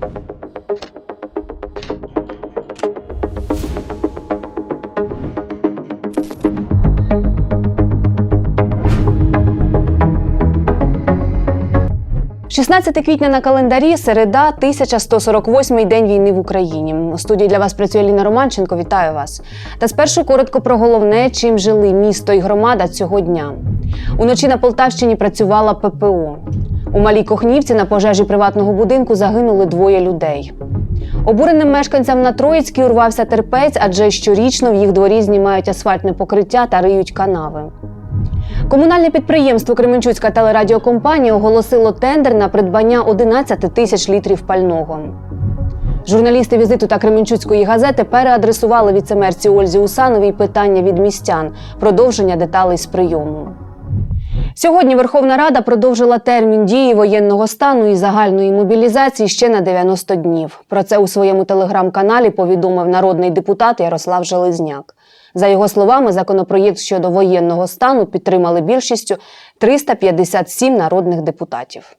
– 16 квітня на календарі, середа, 1148 день війни в Україні. У студії для вас працює Ліна Романченко. Вітаю вас. Та спершу коротко про головне, чим жили місто і громада цього дня. Уночі на Полтавщині працювала ППО. У Малій Кохнівці на пожежі приватного будинку загинули двоє людей. Обуреним мешканцям на Троїцькій урвався терпець, адже щорічно в їх дворі знімають асфальтне покриття та риють канави. Комунальне підприємство Кременчуцька телерадіокомпанія оголосило тендер на придбання 11 тисяч літрів пального. Журналісти візиту та Кременчуцької газети переадресували віцемерці Ользі Усановій питання від містян, продовження деталей з прийому. Сьогодні Верховна Рада продовжила термін дії воєнного стану і загальної мобілізації ще на 90 днів. Про це у своєму телеграм-каналі повідомив народний депутат Ярослав Железняк. За його словами, законопроєкт щодо воєнного стану підтримали більшістю 357 народних депутатів.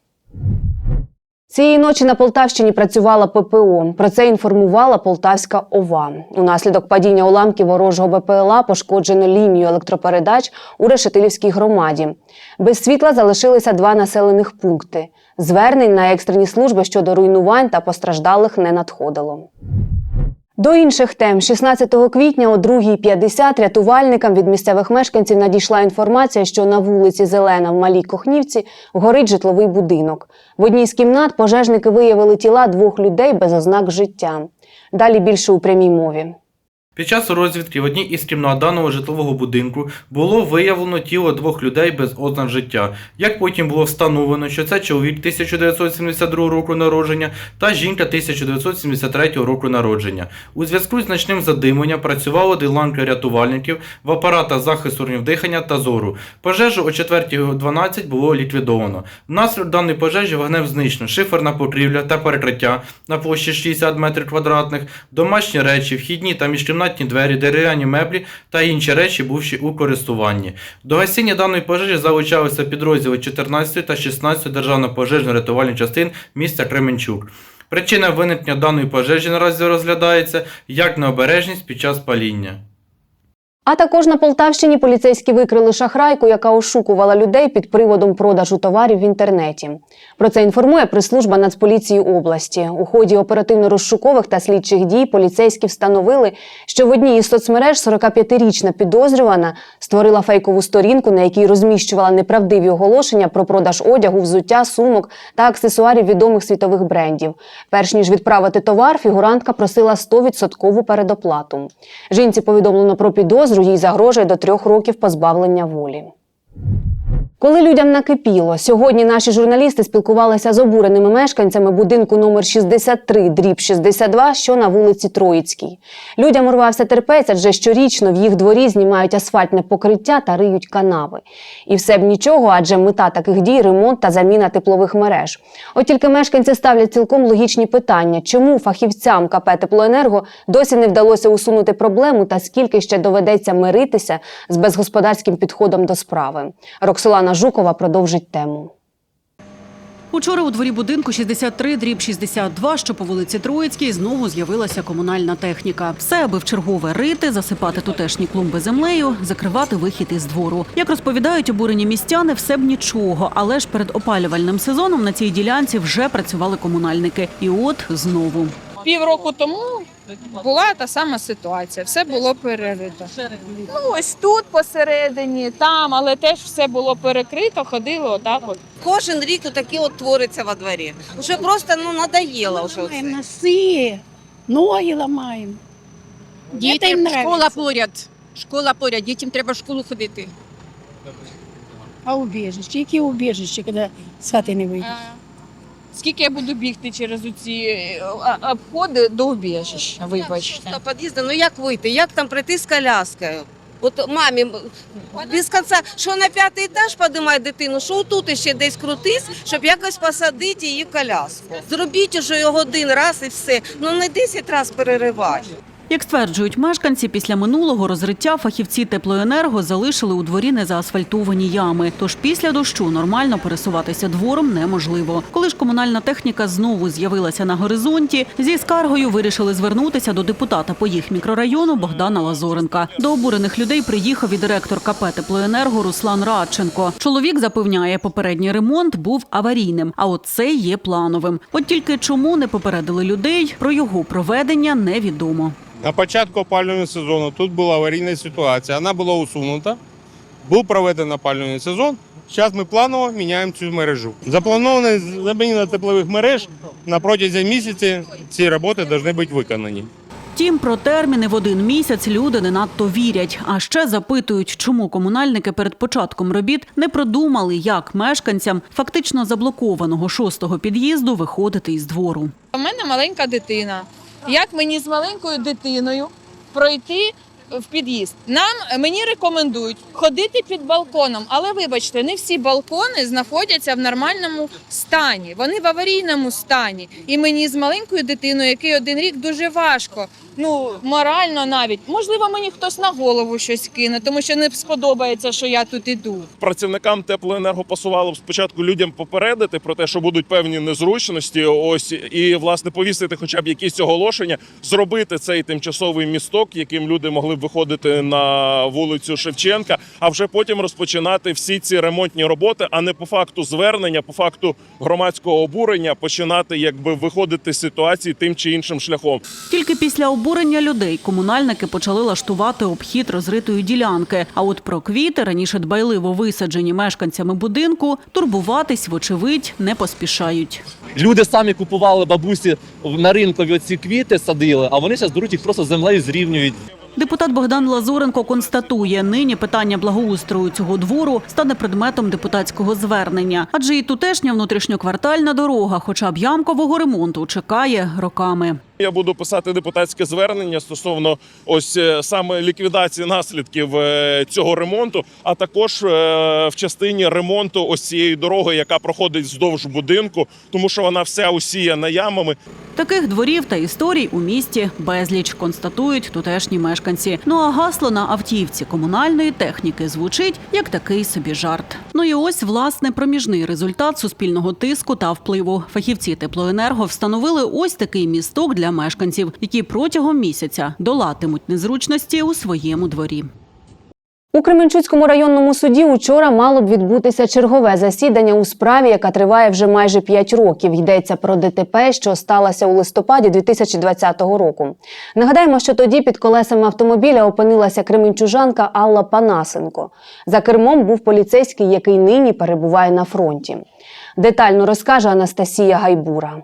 Цієї ночі на Полтавщині працювала ППО. Про це інформувала Полтавська ОВА. Унаслідок падіння уламків ворожого БПЛА пошкоджено лінію електропередач у Решетилівській громаді. Без світла залишилися два населених пункти. Звернень на екстрені служби щодо руйнувань та постраждалих не надходило. До інших тем 16 квітня о 2.50 рятувальникам від місцевих мешканців надійшла інформація, що на вулиці Зелена в Малій Кохнівці горить житловий будинок. В одній з кімнат пожежники виявили тіла двох людей без ознак життя. Далі більше у прямій мові. Під час розвідки в одній із кімнат даного житлового будинку було виявлено тіло двох людей без ознак життя. Як потім було встановлено, що це чоловік 1972 року народження та жінка 1973 року народження. У зв'язку з значним задимленням працювало диланки рятувальників в апаратах захисту дихання та зору. Пожежу о 4.12 було ліквідовано. Внаслідок даної пожежі вогнем знищено шиферна покрівля та перекриття на площі 60 метрів квадратних, домашні речі, вхідні та міжкімнатні двері, дерев'яні меблі та інші речі, бувші у користуванні. До гасіння даної пожежі залучалися підрозділи 14 та 16 державно пожежно-рятувальних частин міста Кременчук. Причина виникнення даної пожежі наразі розглядається як необережність під час паління. А також на Полтавщині поліцейські викрили шахрайку, яка ошукувала людей під приводом продажу товарів в інтернеті. Про це інформує прес-служба Нацполіції області. У ході оперативно-розшукових та слідчих дій поліцейські встановили, що в одній із соцмереж 45-річна підозрювана створила фейкову сторінку, на якій розміщувала неправдиві оголошення про продаж одягу, взуття, сумок та аксесуарів відомих світових брендів. Перш ніж відправити товар, фігурантка просила 100% передоплату. Жінці повідомлено про підозру, їй загрожує до трьох років позбавлення волі. Коли людям накипіло, сьогодні наші журналісти спілкувалися з обуреними мешканцями будинку номер 63 дріб 62, що на вулиці Троїцькій. Людям урвався терпець, адже щорічно в їх дворі знімають асфальтне покриття та риють канави. І все б нічого, адже мета таких дій ремонт та заміна теплових мереж. От тільки мешканці ставлять цілком логічні питання, чому фахівцям КП «Теплоенерго» досі не вдалося усунути проблему та скільки ще доведеться миритися з безгосподарським підходом до справи. Роксолана Жукова продовжить тему. Учора у дворі будинку 63 дріб 62, що по вулиці Троїцькій, знову з'явилася комунальна техніка. Все, аби в чергове рити, засипати тутешні клумби землею, закривати вихід із двору. Як розповідають обурені містяни, все б нічого, але ж перед опалювальним сезоном на цій ділянці вже працювали комунальники. І от знову. Півроку тому була та сама ситуація. Все було перерито. Ну ось тут посередині, там, але теж все було перекрито, ходили отак. От. Кожен рік таке от твориться во дворі. Вже просто ну надоело вже. Ламаємо це. носи, ноги ламаємо. Дітям Дітям школа поряд. Школа поряд, дітям треба в школу ходити. А убіжище? Які убіжище, коли з хати не вийдеш? Скільки я буду бігти через ці е, обходи до убіжища, вибачте. До під'їзду, ну як вийти? Як там прийти з коляскою? От мамі без кінця, що на п'ятий етаж підіймає дитину, що тут ще десь крутись, щоб якось посадити її коляску. Зробіть уже його один раз і все. Ну не 10 разів переривати. Як стверджують мешканці, після минулого розриття фахівці теплоенерго залишили у дворі незаасфальтовані ями. Тож після дощу нормально пересуватися двором неможливо. Коли ж комунальна техніка знову з'явилася на горизонті, зі скаргою вирішили звернутися до депутата по їх мікрорайону Богдана Лазоренка. До обурених людей приїхав і директор КП Теплоенерго Руслан Радченко. Чоловік запевняє, попередній ремонт був аварійним, а от цей є плановим. От тільки чому не попередили людей про його проведення невідомо. На початку опалювального сезону тут була аварійна ситуація. Вона була усунута. Був проведений опалювальний сезон. Зараз ми планово міняємо цю мережу. Запланована заміна теплових мереж на протязі місяця. Ці роботи повинні бути виконані. Втім, про терміни в один місяць люди не надто вірять. А ще запитують, чому комунальники перед початком робіт не продумали, як мешканцям фактично заблокованого шостого під'їзду виходити із двору. У мене маленька дитина. Як мені з маленькою дитиною пройти в під'їзд? Нам мені рекомендують ходити під балконом, але вибачте, не всі балкони знаходяться в нормальному стані. Вони в аварійному стані. І мені з маленькою дитиною, який один рік, дуже важко. Ну морально навіть можливо, мені хтось на голову щось кине, тому що не сподобається, що я тут іду. працівникам теплоенерго пасувало спочатку людям попередити про те, що будуть певні незручності. Ось і власне повісити, хоча б якісь оголошення, зробити цей тимчасовий місток, яким люди могли б виходити на вулицю Шевченка, а вже потім розпочинати всі ці ремонтні роботи, а не по факту звернення, по факту громадського обурення, починати якби виходити з ситуації тим чи іншим шляхом. Тільки після обурення людей комунальники почали лаштувати обхід розритої ділянки. А от про квіти, раніше дбайливо висаджені мешканцями будинку, турбуватись, вочевидь, не поспішають. Люди самі купували бабусі на ринкові оці квіти, садили, а вони зараз беруть їх просто землею зрівнюють. Депутат Богдан Лазуренко констатує, нині питання благоустрою цього двору стане предметом депутатського звернення, адже і тутешня внутрішньоквартальна дорога, хоча б ямкового ремонту, чекає роками. Я буду писати депутатське звернення стосовно ось е, саме ліквідації наслідків е, цього ремонту, а також е, в частині ремонту ось цієї дороги, яка проходить вздовж будинку, тому що вона вся усіяна ямами. Таких дворів та історій у місті безліч, констатують тутешні мешканці. Ну а гасло на автівці комунальної техніки звучить як такий собі жарт. Ну і ось власне проміжний результат суспільного тиску та впливу. Фахівці теплоенерго встановили ось такий місток мешканців, які протягом місяця долатимуть незручності у своєму дворі. У Кременчуцькому районному суді учора мало б відбутися чергове засідання у справі, яка триває вже майже 5 років. Йдеться про ДТП, що сталося у листопаді 2020 року. Нагадаємо, що тоді під колесами автомобіля опинилася кременчужанка Алла Панасенко. За кермом був поліцейський, який нині перебуває на фронті. Детально розкаже Анастасія Гайбура.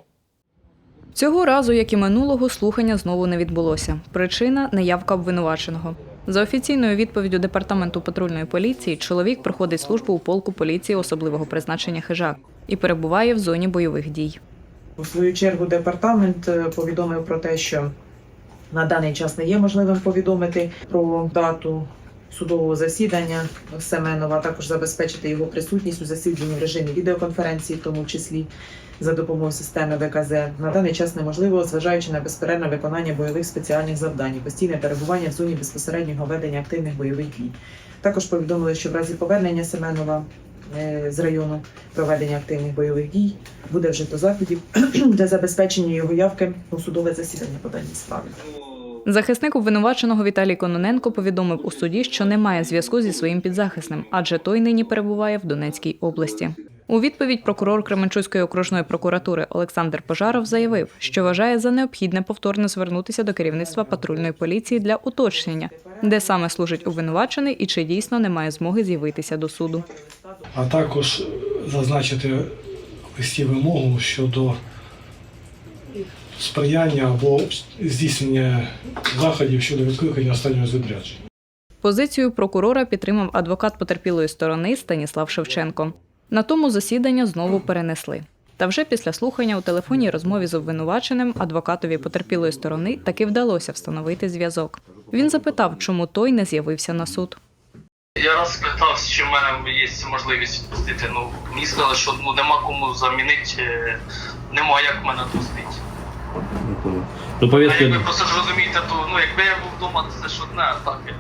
Цього разу, як і минулого, слухання знову не відбулося. Причина неявка обвинуваченого. За офіційною відповіддю департаменту патрульної поліції, чоловік проходить службу у полку поліції особливого призначення хижак і перебуває в зоні бойових дій. У свою чергу департамент е, повідомив про те, що на даний час не є можливим повідомити про дату судового засідання Семенова, також забезпечити його присутність у засіданні в режимі відеоконференції, в тому числі за допомогою системи ВКЗ. На даний час неможливо, зважаючи на безперервне виконання бойових спеціальних завдань, постійне перебування в зоні безпосереднього ведення активних бойових дій. Також повідомили, що в разі повернення Семенова е, з району проведення активних бойових дій буде вжито заходів для забезпечення його явки у судове засідання по даній справі. Захисник обвинуваченого Віталій Кононенко повідомив у суді, що немає зв'язку зі своїм підзахисним, адже той нині перебуває в Донецькій області. У відповідь прокурор Кременчуцької окружної прокуратури Олександр Пожаров заявив, що вважає за необхідне повторно звернутися до керівництва патрульної поліції для уточнення, де саме служить обвинувачений і чи дійсно немає змоги з'явитися до суду. а також зазначити листі вимогу щодо сприяння або здійснення заходів щодо відкликання останнього з відряджень. Позицію прокурора підтримав адвокат потерпілої сторони Станіслав Шевченко. На тому засідання знову перенесли. Та вже після слухання у телефонній розмові з обвинуваченим адвокатові потерпілої сторони таки вдалося встановити зв'язок. Він запитав, чому той не з'явився на суд. Я раз спитався, чи в мене є можливість відпустити. Ну мені сказали, що ну нема кому замінити, е, нема як мене пустити. Понял. Ну, повістки... Якби просто ж розумієте, то ну якби я був вдома, то це ж одне, а так я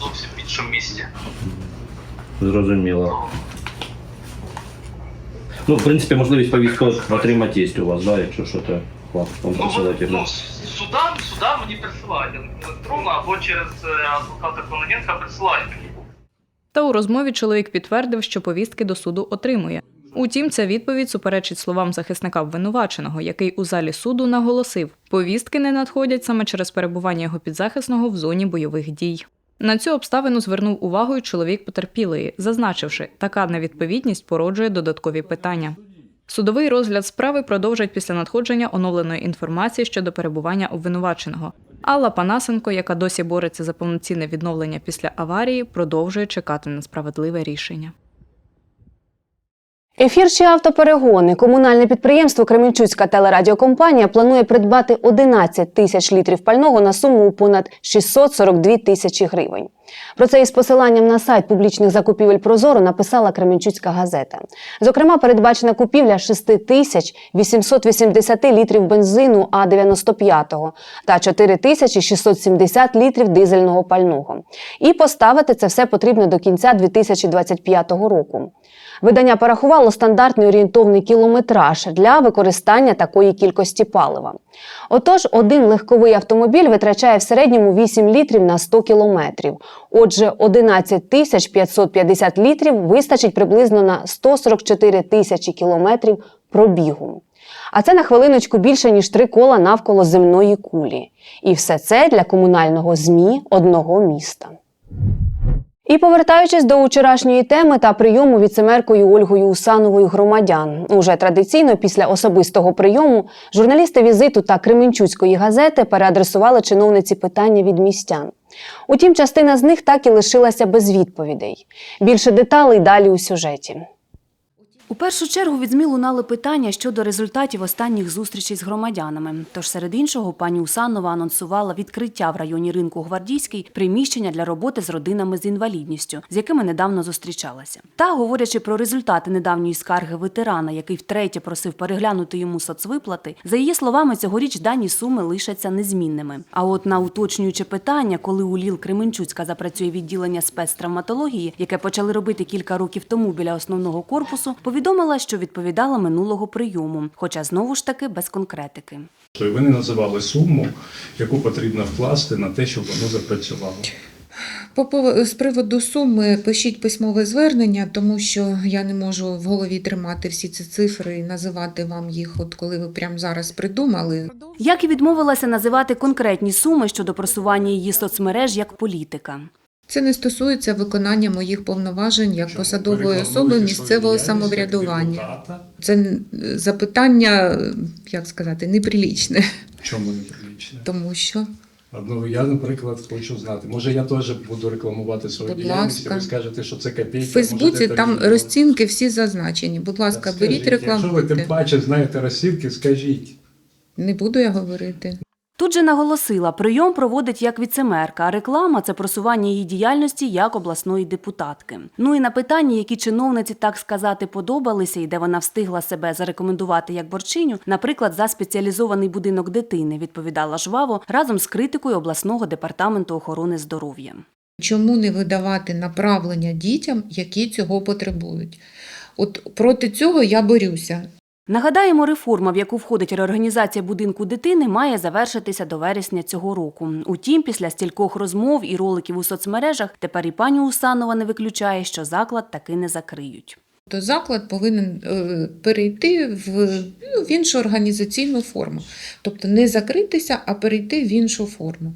зовсім в іншому місті. Зрозуміло. Ну, в принципі, можливість повістку отримати є у вас, да, якщо що то вам вам Ну, присилати. ну, сюда, сюда мені присилають електронно або через е, адвоката Кононенка присилають мені. Та у розмові чоловік підтвердив, що повістки до суду отримує. Утім, ця відповідь суперечить словам захисника обвинуваченого, який у залі суду наголосив, повістки не надходять саме через перебування його підзахисного в зоні бойових дій. На цю обставину звернув увагу й чоловік потерпілої, зазначивши, така невідповідність породжує додаткові питання. Судовий розгляд справи продовжать після надходження оновленої інформації щодо перебування обвинуваченого. Алла Панасенко, яка досі бореться за повноцінне відновлення після аварії, продовжує чекати на справедливе рішення. Ефір чи автоперегони. Комунальне підприємство Кременчуцька телерадіокомпанія планує придбати 11 тисяч літрів пального на суму у понад 642 тисячі гривень. Про це із посиланням на сайт публічних закупівель Прозоро написала Кременчуцька газета. Зокрема, передбачена купівля 6 тисяч 880 літрів бензину А95 та 4 тисячі 670 літрів дизельного пального. І поставити це все потрібно до кінця 2025 року. Видання порахувало стандартний орієнтовний кілометраж для використання такої кількості палива. Отож, один легковий автомобіль витрачає в середньому 8 літрів на 100 кілометрів. Отже, 11 тисяч 550 літрів вистачить приблизно на 144 тисячі кілометрів пробігу. А це на хвилиночку більше ніж три кола навколо земної кулі. І все це для комунального змі одного міста. І повертаючись до вчорашньої теми та прийому віцемеркою Ольгою Усановою громадян, уже традиційно після особистого прийому журналісти візиту та Кременчуцької газети переадресували чиновниці питання від містян. Утім, частина з них так і лишилася без відповідей. Більше деталей далі у сюжеті. У першу чергу від ЗМІ лунали питання щодо результатів останніх зустрічей з громадянами. Тож, серед іншого, пані Усанова анонсувала відкриття в районі ринку Гвардійський приміщення для роботи з родинами з інвалідністю, з якими недавно зустрічалася. Та, говорячи про результати недавньої скарги ветерана, який втретє просив переглянути йому соцвиплати, за її словами, цьогоріч дані суми лишаться незмінними. А от на уточнююче питання, коли у Ліл Кременчуцька запрацює відділення спецтравматології, яке почали робити кілька років тому біля основного корпусу, повідомила, що відповідала минулого прийому, хоча знову ж таки без конкретики. І ви не називали суму, яку потрібно вкласти на те, щоб воно запрацювало. По з приводу суми пишіть письмове звернення, тому що я не можу в голові тримати всі ці цифри і називати вам їх, от коли ви прямо зараз придумали. Як і відмовилася називати конкретні суми щодо просування її соцмереж як політика. Це не стосується виконання моїх повноважень як посадової особи місцевого самоврядування. Це е, запитання, як сказати, неприлічне, Чому не прилічне? тому що Ну, я, наприклад, хочу знати. Може, я теж буду рекламувати свою Будь діяльність, ласка. ви скажете, що це копійка. в Фейсбуці можете там розцінки всі зазначені. Будь ласка, Та беріть скажіть, Якщо ви тим паче знаєте розсілки, скажіть. Не буду я говорити. Тут же наголосила, прийом проводить як віцемерка, а реклама це просування її діяльності як обласної депутатки. Ну і на питання, які чиновниці так сказати подобалися, і де вона встигла себе зарекомендувати як борчиню, наприклад, за спеціалізований будинок дитини, відповідала жваво разом з критикою обласного департаменту охорони здоров'я. Чому не видавати направлення дітям, які цього потребують? От проти цього я борюся. Нагадаємо, реформа, в яку входить реорганізація будинку дитини, має завершитися до вересня цього року. Утім, після стількох розмов і роликів у соцмережах, тепер і пані Усанова не виключає, що заклад таки не закриють. То заклад повинен е, перейти в, ну, в іншу організаційну форму. Тобто не закритися, а перейти в іншу форму.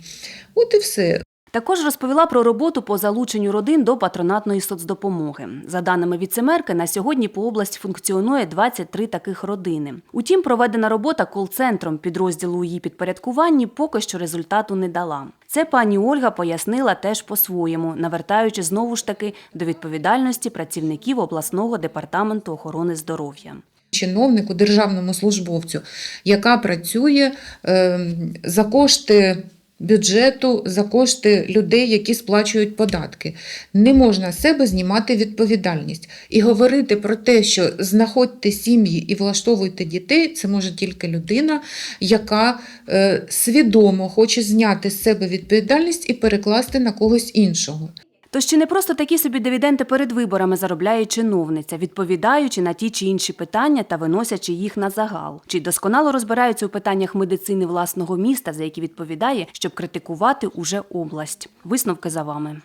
От і все. Також розповіла про роботу по залученню родин до патронатної соцдопомоги. За даними віцемерки, на сьогодні по області функціонує 23 таких родини. Утім, проведена робота кол-центром підрозділу у її підпорядкуванні поки що результату не дала. Це пані Ольга пояснила теж по-своєму, навертаючи знову ж таки до відповідальності працівників обласного департаменту охорони здоров'я. Чиновнику, державному службовцю, яка працює е, за кошти бюджету за кошти людей, які сплачують податки. Не можна себе знімати відповідальність. І говорити про те, що знаходьте сім'ї і влаштовуйте дітей, це може тільки людина, яка е, свідомо хоче зняти з себе відповідальність і перекласти на когось іншого. Тож чи не просто такі собі дивіденди перед виборами заробляє чиновниця, відповідаючи на ті чи інші питання та виносячи їх на загал? Чи досконало розбираються у питаннях медицини власного міста, за які відповідає, щоб критикувати уже область? Висновки за вами.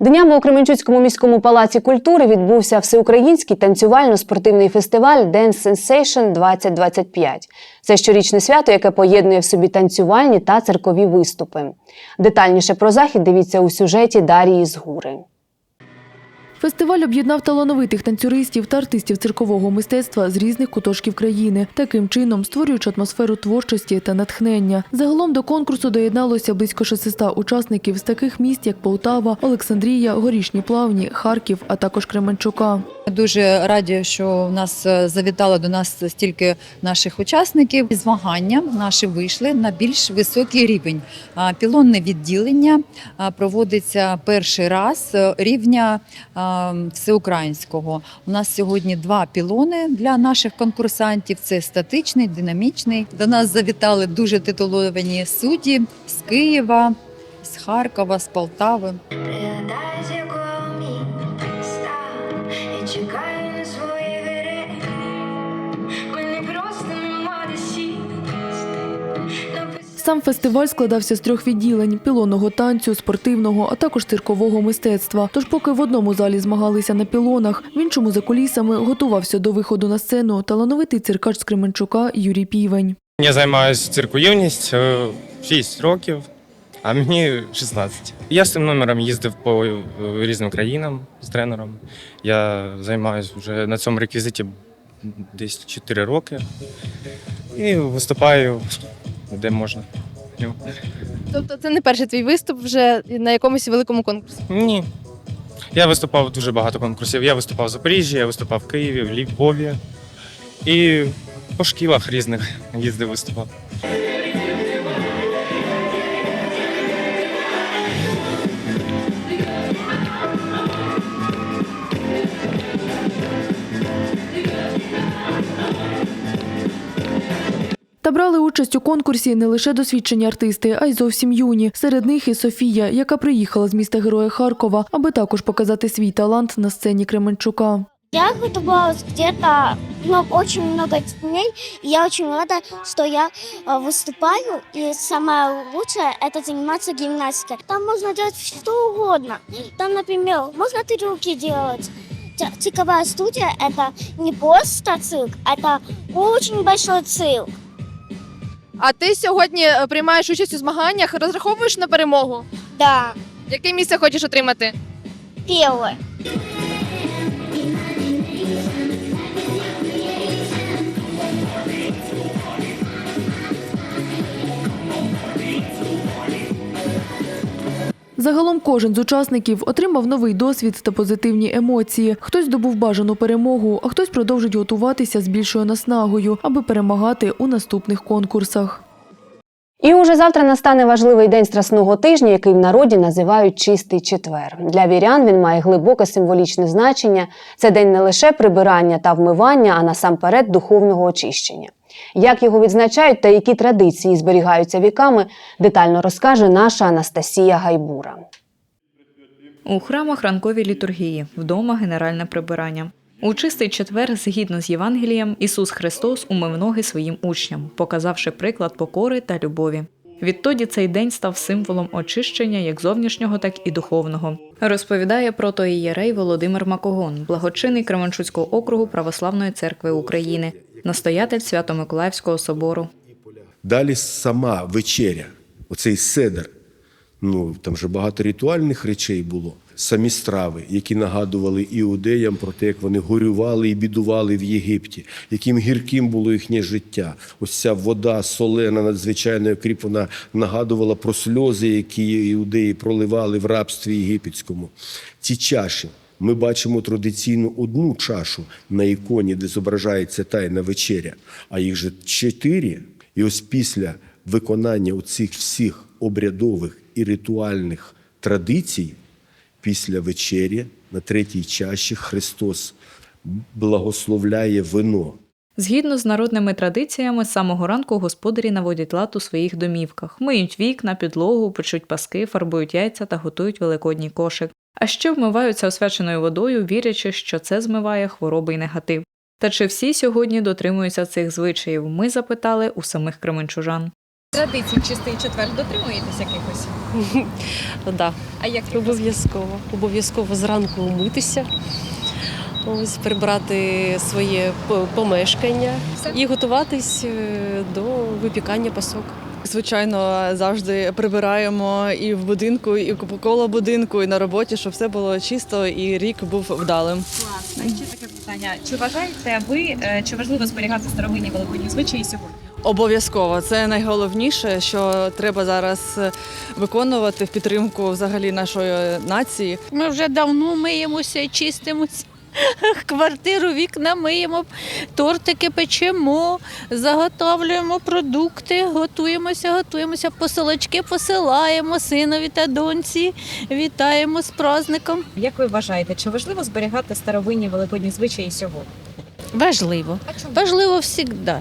Днями у Кременчуцькому міському палаці культури відбувся всеукраїнський танцювально-спортивний фестиваль Dance Sensation 2025. Це щорічне свято, яке поєднує в собі танцювальні та циркові виступи. Детальніше про захід дивіться у сюжеті Дарії Згури. Фестиваль об'єднав талановитих танцюристів та артистів циркового мистецтва з різних куточків країни, таким чином створюючи атмосферу творчості та натхнення. Загалом до конкурсу доєдналося близько 600 учасників з таких міст, як Полтава, Олександрія, Горішні Плавні, Харків, а також Кременчука. Дуже раді, що в нас е, завітало до нас стільки наших учасників. Змагання наші вийшли на більш високий рівень. Пілонне відділення проводиться перший раз е, рівня всеукраїнського. У нас сьогодні два пілони для наших конкурсантів: це статичний, динамічний. До нас завітали дуже титуловані судді з Києва, з Харкова, з Полтави. Сам фестиваль складався з трьох відділень: пілонного танцю, спортивного, а також циркового мистецтва. Тож, поки в одному залі змагалися на пілонах, в іншому за кулісами готувався до виходу на сцену талановитий циркач з Кременчука Юрій Півень. Я займаюся цирку юність е, 6 років, а мені 16. Я з цим номером їздив по е, різним країнам з тренером. Я займаюся вже на цьому реквізиті десь 4 роки і виступаю де можна. Тобто це не перший твій виступ вже на якомусь великому конкурсі? Ні. Я виступав дуже багато конкурсів. Я виступав в Запоріжжі, я виступав в Києві, в Львові і по шкілах різних їздив, виступав. Та брали участь у конкурсі не лише досвідчені артисти, а й зовсім юні. Серед них і Софія, яка приїхала з міста Героя Харкова, аби також показати свій талант на сцені Кременчука. Я готовилась где-то ну, очень много дней. И я очень рада, что я э, выступаю. И самое лучшее – это заниматься гимнастикой. Там можно делать что угодно. Там, например, можно трюки делать. Ц- Цирковая студия – это не просто цирк, это очень большой цирк. А ти сьогодні е, приймаєш участь у змаганнях, розраховуєш на перемогу? Да, Яке місце хочеш отримати? первое. Загалом кожен з учасників отримав новий досвід та позитивні емоції. Хтось здобув бажану перемогу, а хтось продовжить готуватися з більшою наснагою, аби перемагати у наступних конкурсах. І уже завтра настане важливий день страсного тижня, який в народі називають чистий четвер. Для вірян він має глибоке символічне значення. Це день не лише прибирання та вмивання, а насамперед духовного очищення. Як його відзначають та які традиції зберігаються віками, детально розкаже наша Анастасія Гайбура. У храмах ранкові літургії, вдома генеральне прибирання. У чистий четвер, згідно з Євангелієм, Ісус Христос умив ноги своїм учням, показавши приклад покори та любові. Відтоді цей день став символом очищення як зовнішнього, так і духовного. Розповідає протоієрей Володимир Макогон, благочинний Кременчуцького округу Православної церкви України, настоятель Свято-Миколаївського собору. Далі сама вечеря, оцей седер. Ну там же багато ритуальних речей було. Самі страви, які нагадували іудеям про те, як вони горювали і бідували в Єгипті, яким гірким було їхнє життя. Ось ця вода солена, надзвичайно кріп, вона нагадувала про сльози, які іудеї проливали в рабстві єгипетському. Ці чаші. Ми бачимо традиційну одну чашу на іконі, де зображається тайна вечеря, а їх же чотири. І ось після виконання оцих всіх обрядових і ритуальних традицій після вечері на третій чаші Христос благословляє вино. Згідно з народними традиціями, з самого ранку господарі наводять лад у своїх домівках, миють вікна, підлогу, печуть паски, фарбують яйця та готують великодній кошик. А ще вмиваються освяченою водою, вірячи, що це змиває хвороби й негатив. Та чи всі сьогодні дотримуються цих звичаїв? Ми запитали у самих кременчужан. Традицій чистий четвер дотримуєтесь якихось? Да. А як Обов'язково. Обов'язково зранку умитися, ось прибрати своє помешкання і готуватись е, до випікання пасок. Звичайно, завжди прибираємо і в будинку, і коло будинку, і на роботі, щоб все було чисто і рік був вдалим. Класно. І ще таке питання. Чи вважаєте ви, е, чи важливо зберігати старовинні великодні звичаї сьогодні? Обов'язково це найголовніше, що треба зараз е, виконувати в підтримку взагалі нашої нації. Ми вже давно миємося, чистимося. Квартиру, вікна миємо, тортики печемо, заготовлюємо продукти, готуємося, готуємося, посилочки посилаємо синові та доньці. Вітаємо з праздником. Як ви вважаєте, чи важливо зберігати старовинні великодні звичаї сьогодні? Важливо. Важливо завжди.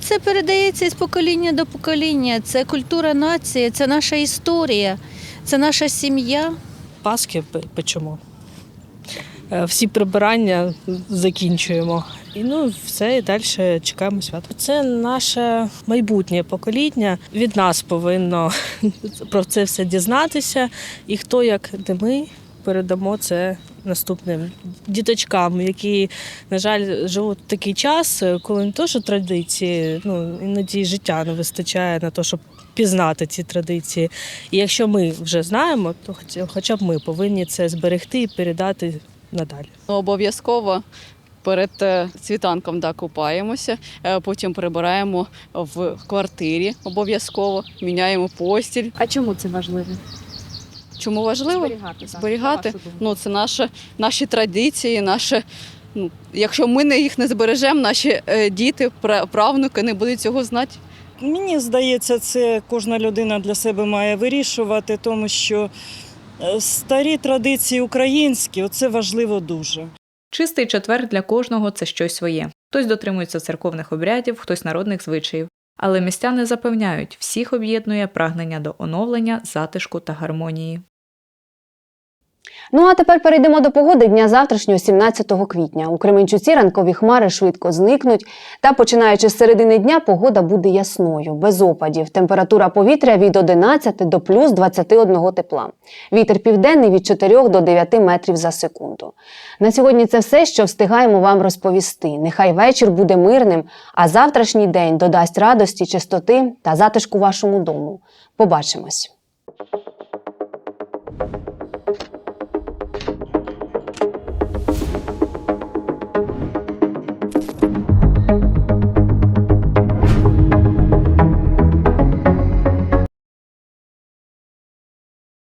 Це передається із покоління до покоління. Це культура нації, це наша історія, це наша сім'я. Паски пе- печемо. Е, Всі прибирання закінчуємо. І ну все, і далі чекаємо свято. Це наше майбутнє покоління. Від нас повинно про це все дізнатися. І хто як не ми передамо це наступним діточкам, які, на жаль, живуть такий час, коли не то, що традиції, ну іноді життя не вистачає на те, щоб пізнати ці традиції. І якщо ми вже знаємо, то хоча б ми повинні це зберегти і передати надалі. Обов'язково перед е, світанком да, купаємося, е, потім прибираємо в квартирі обов'язково, міняємо постіль. А чому це важливо? Чому важливо? Зберігати, так. Зберігати? Ну, це наше, наші традиції, наше. Ну, якщо ми не їх не збережемо, наші е, діти, пра- правнуки не будуть цього знати. Мені здається, це кожна людина для себе має вирішувати, тому що старі традиції українські це важливо дуже. Чистий четвер для кожного це щось своє. Хтось дотримується церковних обрядів, хтось народних звичаїв. Але містяни запевняють, всіх об'єднує прагнення до оновлення, затишку та гармонії. Ну а тепер перейдемо до погоди дня завтрашнього, 17 квітня. У Кременчуці ранкові хмари швидко зникнуть. Та починаючи з середини дня, погода буде ясною, без опадів. Температура повітря від 11 до плюс 21 тепла. Вітер південний від 4 до 9 метрів за секунду. На сьогодні це все, що встигаємо вам розповісти. Нехай вечір буде мирним, а завтрашній день додасть радості, чистоти та затишку вашому дому. Побачимось.